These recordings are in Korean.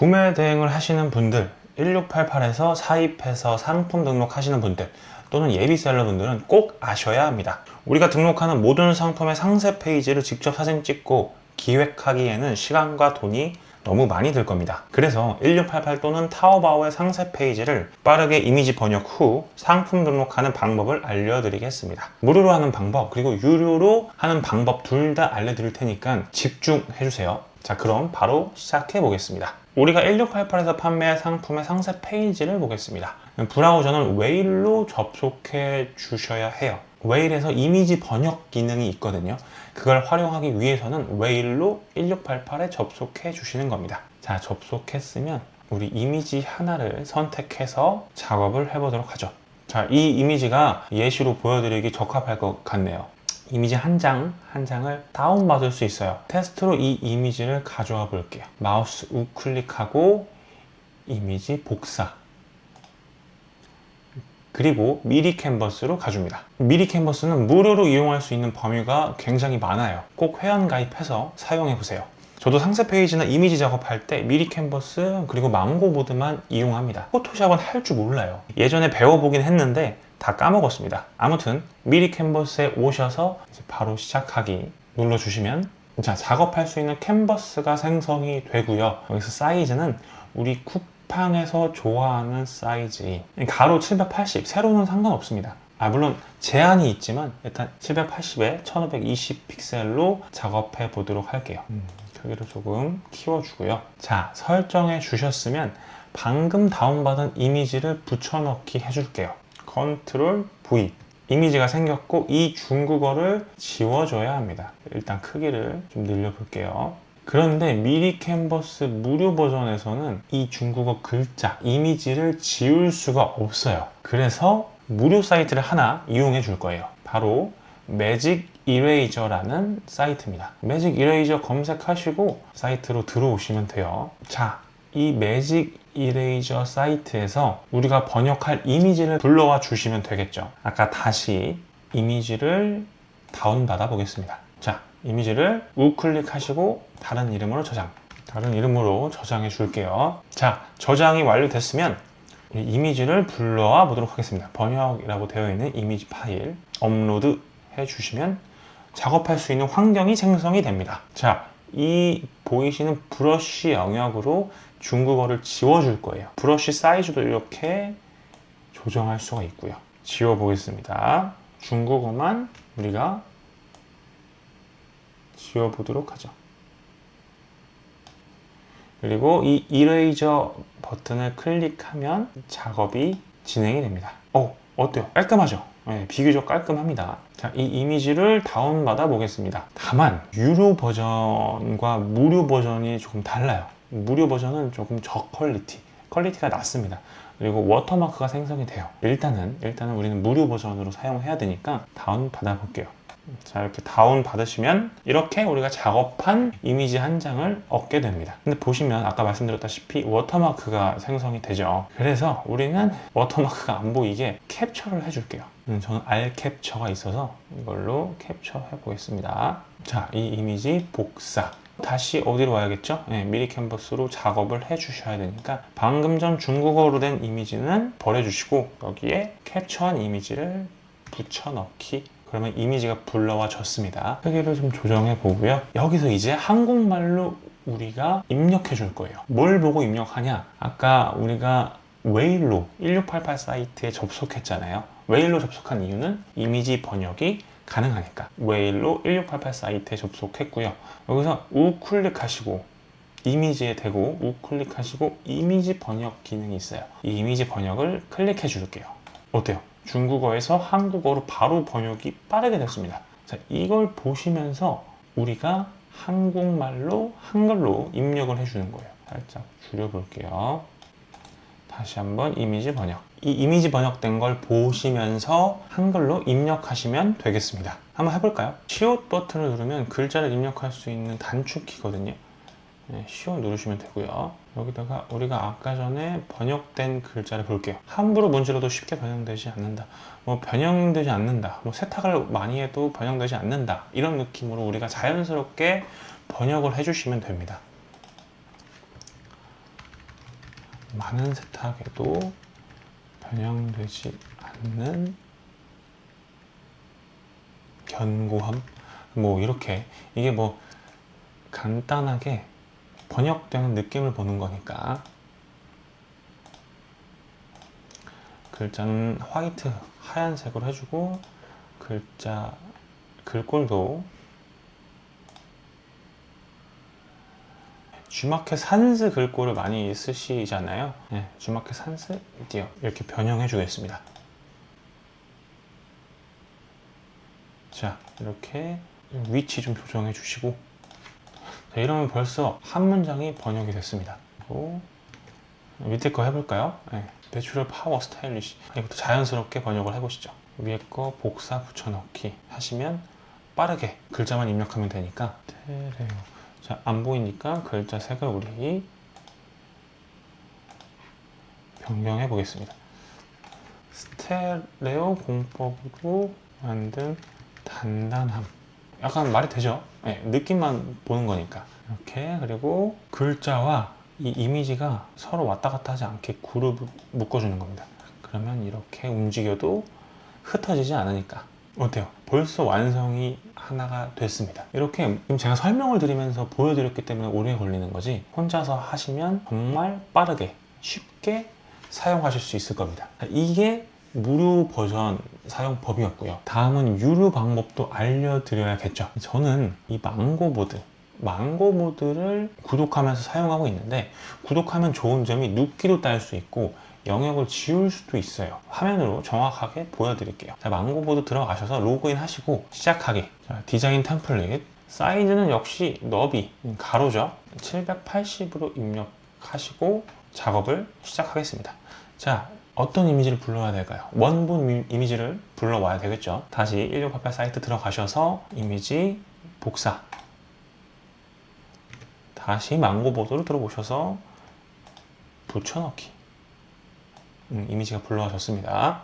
구매 대행을 하시는 분들 1688에서 사입해서 상품 등록하시는 분들 또는 예비셀러 분들은 꼭 아셔야 합니다. 우리가 등록하는 모든 상품의 상세 페이지를 직접 사진 찍고 기획하기에는 시간과 돈이 너무 많이 들 겁니다. 그래서 1688 또는 타오바오의 상세 페이지를 빠르게 이미지 번역 후 상품 등록하는 방법을 알려드리겠습니다. 무료로 하는 방법 그리고 유료로 하는 방법 둘 다 알려드릴 테니까 집중해주세요. 자 그럼 바로 시작해 보겠습니다. 우리가 1688에서 판매할 상품의 상세 페이지를 보겠습니다. 브라우저는 웨일로 접속해 주셔야 해요. 웨일에서 이미지 번역 기능이 있거든요. 그걸 활용하기 위해서는 웨일로 1688에 접속해 주시는 겁니다. 자, 접속했으면 우리 이미지 하나를 선택해서 작업을 해보도록 하죠. 자, 이 이미지가 예시로 보여드리기 적합할 것 같네요. 이미지 한 장, 한 장을 다운받을 수 있어요. 테스트로 이 이미지를 가져와 볼게요. 마우스 우클릭하고 이미지 복사. 그리고 미리 캔버스로 가줍니다. 미리 캔버스는 무료로 이용할 수 있는 범위가 굉장히 많아요. 꼭 회원 가입해서 사용해 보세요. 저도 상세 페이지나 이미지 작업할 때 미리 캔버스 그리고 망고보드만 이용합니다. 포토샵은 할 줄 몰라요. 예전에 배워보긴 했는데 다 까먹었습니다. 아무튼 미리 캔버스에 오셔서 바로 시작하기 눌러주시면 자 작업할 수 있는 캔버스가 생성이 되고요. 여기서 사이즈는 우리 쿠팡에서 좋아하는 사이즈 가로 780 세로는 상관없습니다. 아 물론 제한이 있지만 일단 780에 1520 픽셀로 작업해 보도록 할게요. 음, 크기를 조금 키워주고요. 자 설정해 주셨으면 방금 다운받은 이미지를 붙여넣기 해줄게요. 컨트롤 V 이미지가 생겼고 이 중국어를 지워줘야 합니다. 일단 크기를 좀 늘려볼게요. 그런데 미리 캔버스 무료 버전에서는 이 중국어 글자, 이미지를 지울 수가 없어요. 그래서 무료 사이트를 하나 이용해 줄 거예요. 바로 매직 이레이저라는 사이트입니다. 매직 이레이저 검색하시고 사이트로 들어오시면 돼요. 자, 이 매직 이레이저 사이트에서 우리가 번역할 이미지를 불러와 주시면 되겠죠. 아까 다시 이미지를 다운받아 보겠습니다. 자, 이미지를 우클릭하시고 다른 이름으로 저장. 다른 이름으로 저장해 줄게요. 자, 저장이 완료됐으면 이 이미지를 불러와 보도록 하겠습니다. 번역이라고 되어 있는 이미지 파일 업로드 해 주시면 작업할 수 있는 환경이 생성이 됩니다. 자, 이 보이시는 브러쉬 영역으로 중국어를 지워줄 거예요. 브러쉬 사이즈도 이렇게 조정할 수가 있고요. 지워보겠습니다. 중국어만 우리가 지워보도록 하죠. 그리고 이 이레이저 버튼을 클릭하면 작업이 진행이 됩니다. 어, 어때요? 깔끔하죠? 네, 비교적 깔끔합니다. 자, 이 이미지를 다운받아 보겠습니다. 다만 유료 버전과 무료 버전이 조금 달라요. 무료 버전은 조금 저퀄리티, 퀄리티가 낮습니다. 그리고 워터마크가 생성이 돼요. 일단은 일단은 우리는 무료 버전으로 사용해야 되니까 다운 받아 볼게요. 자 이렇게 다운 받으시면 이렇게 우리가 작업한 이미지 한 장을 얻게 됩니다. 근데 보시면 아까 말씀드렸다시피 워터마크가 생성이 되죠. 그래서 우리는 워터마크가 안 보이게 캡처를 해줄게요. 음, 저는 R 캡처가 있어서 이걸로 캡처 해 보겠습니다. 자이 이미지 복사. 다시 어디로 와야겠죠? 네, 미리 캔버스로 작업을 해 주셔야 되니까 방금 전 중국어로 된 이미지는 버려주시고 여기에 캡처한 이미지를 붙여 넣기 그러면 이미지가 불러와졌습니다. 크기를 좀 조정해 보고요. 여기서 이제 한국말로 우리가 입력해 줄 거예요. 뭘 보고 입력하냐? 아까 우리가 웨일로 1688 사이트에 접속했잖아요. 웨일로 접속한 이유는 이미지 번역이 가능하니까 웨일로 1688 사이트에 접속했고요. 여기서 우클릭하시고 이미지에 대고 우클릭하시고 이미지 번역 기능이 있어요. 이 이미지 번역을 클릭해 줄게요. 어때요? 중국어에서 한국어로 바로 번역이 빠르게 됐습니다. 자, 이걸 보시면서 우리가 한국말로 한글로 입력을 해주는 거예요. 살짝 줄여볼게요. 다시 한번 이미지 번역. 이 이미지 번역된 걸 보시면서 한글로 입력하시면 되겠습니다. 한번 해볼까요? 시옷 버튼을 누르면 글자를 입력할 수 있는 단축키거든요. 네, 시옷 누르시면 되고요. 여기다가 우리가 아까 전에 번역된 글자를 볼게요. 함부로 문지로도 쉽게 변형되지 않는다. 뭐 변형되지 않는다. 뭐 세탁을 많이 해도 변형되지 않는다. 이런 느낌으로 우리가 자연스럽게 번역을 해주시면 됩니다. 많은 세탁에도 변형되지 않는 견고함 뭐 이렇게 이게 뭐 간단하게 번역되는 느낌을 보는 거니까 글자는 화이트 하얀색으로 해주고 글자 글꼴도 G마켓 산스 글꼴을 많이 쓰시잖아요. 네, G마켓 산스 띄어 이렇게 변형해 주겠습니다. 자, 이렇게 위치 좀 조정해 주시고 자, 이러면 벌써 한 문장이 번역이 됐습니다. 그리고 밑에 거 해볼까요? 네, 내추럴 파워 스타일리시 이것도 자연스럽게 번역을 해보시죠. 위에 거 복사 붙여넣기 하시면 빠르게 글자만 입력하면 되니까 테레오 자, 안 보이니까 글자 색을 우리 변경해 보겠습니다. 스테레오 공법으로 만든 단단함. 약간 말이 되죠? 네, 느낌만 보는 거니까. 이렇게 그리고 글자와 이 이미지가 서로 왔다 갔다 하지 않게 그룹 묶어주는 겁니다. 그러면 이렇게 움직여도 흩어지지 않으니까. 어때요? 벌써 완성이 하나가 됐습니다. 이렇게 지금 제가 설명을 드리면서 보여드렸기 때문에 오래 걸리는 거지 혼자서 하시면 정말 빠르게 쉽게 사용하실 수 있을 겁니다. 이게 무료 버전 사용법이었고요. 다음은 유료 방법도 알려드려야겠죠. 저는 이 망고보드 망고보드를 구독하면서 사용하고 있는데 구독하면 좋은 점이 눕기도 딸 수 있고 영역을 지울 수도 있어요. 화면으로 정확하게 보여드릴게요. 자, 망고보드 들어가셔서 로그인 하시고 시작하기. 자, 디자인 템플릿. 사이즈는 역시 너비, 가로죠. 780으로 입력하시고 작업을 시작하겠습니다. 자, 어떤 이미지를 불러야 될까요? 원본 이미지를 불러와야 되겠죠. 다시 1688 사이트 들어가셔서 이미지 복사. 다시 망고 보드로 들어오셔서 붙여넣기. 음, 이미지가 불러와졌습니다.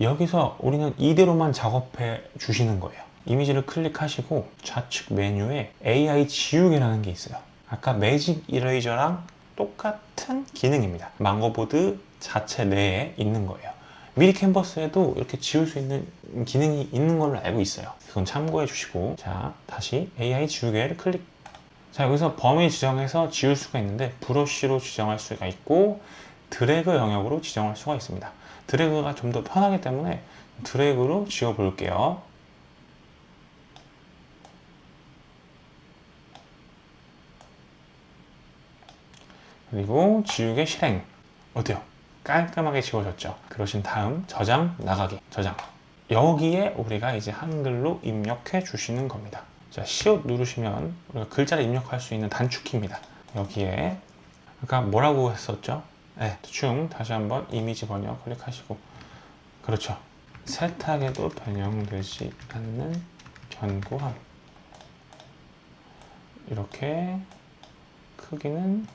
여기서 우리는 이대로만 작업해 주시는 거예요. 이미지를 클릭하시고 좌측 메뉴에 AI 지우개라는 게 있어요. 아까 매직 이레이저랑 똑같은 기능입니다. 망고보드 자체 내에 있는 거예요. 미리 캔버스에도 이렇게 지울 수 있는 기능이 있는 걸로 알고 있어요. 그건 참고해 주시고 자 다시 AI 지우개를 클릭 자 여기서 범위 지정해서 지울 수가 있는데 브러쉬로 지정할 수가 있고 드래그 영역으로 지정할 수가 있습니다. 드래그가 좀 더 편하기 때문에 드래그로 지워 볼게요. 그리고 지우개 실행. 어때요? 깔끔하게 지워졌죠? 그러신 다음 저장 나가기. 저장. 여기에 우리가 이제 한글로 입력해 주시는 겁니다. 자, 시옷 누르시면 우리가 글자를 입력할 수 있는 단축키입니다. 여기에 아까 뭐라고 했었죠? 네, 중 다시 한번 이미지 번역 클릭하시고 그렇죠. 세탁에도 변형되지 않는 견고함 이렇게 크기는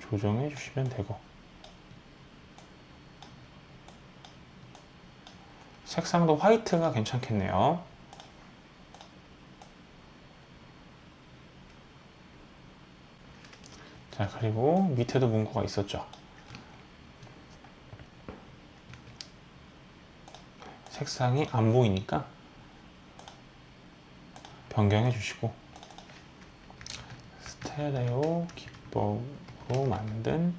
조정해 주시면 되고 색상도 화이트가 괜찮겠네요. 자, 그리고 밑에도 문구가 있었죠. 색상이 안 보이니까 변경해 주시고 스테레오 기법으로 만든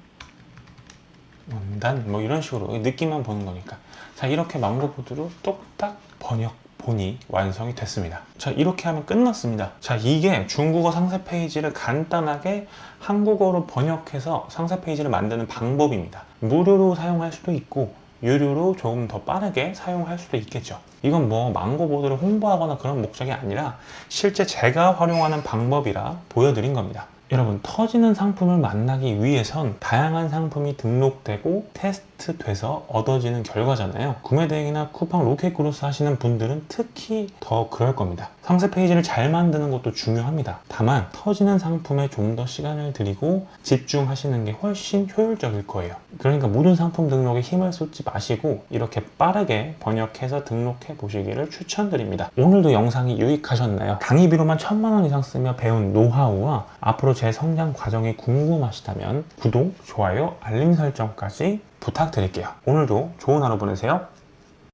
원단 뭐 이런 식으로 느낌만 보는 거니까 자 이렇게 망고보드로 똑딱 번역 본이 완성이 됐습니다. 자, 이렇게 하면 끝났습니다. 자, 이게 중국어 상세 페이지를 간단하게 한국어로 번역해서 상세 페이지를 만드는 방법입니다. 무료로 사용할 수도 있고, 유료로 조금 더 빠르게 사용할 수도 있겠죠. 이건 뭐 망고보드를 홍보하거나 그런 목적이 아니라 실제 제가 활용하는 방법이라 보여드린 겁니다. 여러분 터지는 상품을 만나기 위해선 다양한 상품이 등록되고 테스트 돼서 얻어지는 결과잖아요. 구매 대행이나 쿠팡 로켓 크로스 하시는 분들은 특히 더 그럴 겁니다 상세 페이지를 잘 만드는 것도 중요합니다. 다만 터지는 상품에 좀 더 시간을 들이고 집중하시는 게 훨씬 효율적일 거예요. 그러니까 모든 상품 등록에 힘을 쏟지 마시고 이렇게 빠르게 번역해서 등록해 보시기를 추천드립니다. 오늘도 영상이 유익하셨나요? 강의비로만 천만 원 이상 쓰며 배운 노하우와 앞으로 제 성장 과정이 궁금하시다면 구독, 좋아요, 알림 설정까지 부탁드릴게요. 오늘도 좋은 하루 보내세요.